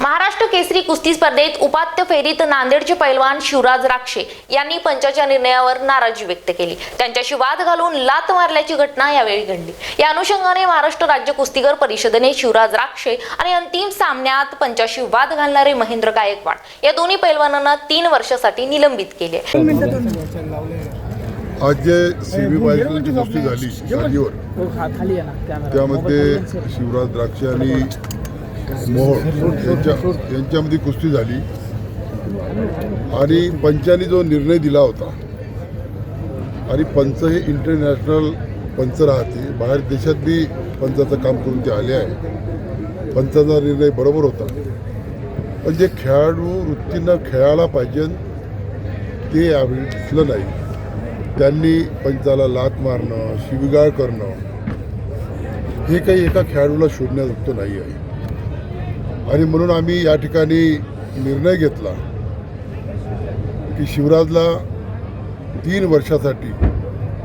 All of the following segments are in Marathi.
महाराष्ट्र केसरी कुस्ती स्पर्धेत उपात्य फेरीत नांदेडचे पैलवान शिवराज राक्षे यांनी पंचाच्या निर्णयावर नाराजी व्यक्त केली. त्यांच्याशी वाद घालून लात मारल्याची घटना यावेळी घडली. या अनुषंगाने महाराष्ट्र राज्य कुस्तीगर परिषदेने शिवराज राक्षे आणि अंतिम सामन्यात पंचाशी वाद घालणारे महेंद्र गायकवाड या दोन्ही पैलवानांना तीन वर्षासाठी निलंबित केले आज जे फायनलची कुस्ती झाली कॅमेरा. त्यामध्ये शिवराज द्राक्षे आणि मोहोळ यांच्या यांच्यामध्ये कुस्ती झाली. आणि पंचांनी जो निर्णय दिला होता आणि पंच हे इंटरनॅशनल पंच राहते बाहेर देशात बी पंचाचं काम करून ते आले आहे पंचाचा निर्णय बरोबर होता. पण जे खेळाडू वृत्तीनं खेळायला पाहिजे ते यावेळी दिसलं नाही. त्यांनी पंचाला लात मारणं शिवीगाळ करणं हे काही एका खेळाडूला शोधण्याजोगतं नाही आहे. आणि म्हणून आम्ही या ठिकाणी निर्णय घेतला की शिवराजला तीन वर्षासाठी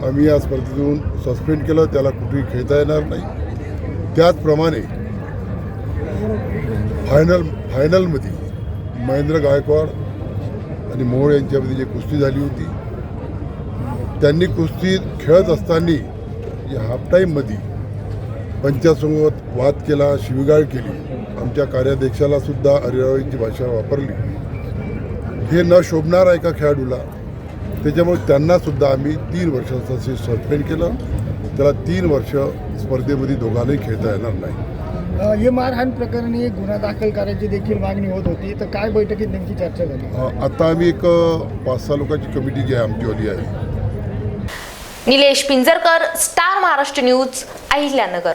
आम्ही या स्पर्धेतून सस्पेंड केलं त्याला कुठेही खेळता येणार नाही. त्याचप्रमाणे फायनल फायनलमध्ये महेंद्र गायकवाड आणि मोहोळ यांच्यामध्ये जी कुस्ती झाली होती त्यांनी कुस्ती खेळत असताना या हाफ टाईममध्ये पंचासोबत वाद केला शिवीगाळ केली. आमच्या कार्याध्यक्षाला सुद्धा अरिरावीची भाषा वापरली. हे न शोभणार आहे का खेळाडूला त्याच्यामुळे त्यांना सुद्धा आम्ही तीन वर्षाचं सस्पेंड केलं. त्याला तीन वर्ष स्पर्धेमध्ये दोघांनाही खेळता येणार नाही. अ, हे मारहाण प्रकरणी एक गुन्हा दाखल करायची देखील मागणी होत होती. तर काय बैठकीत नेमकी चर्चा झाली? आता आम्ही एक पाच सहा लोकांची कमिटी जी आहे आमचीवाली आहे. Nilesh Pinjarkar star Maharashtra news Ahilyanagar.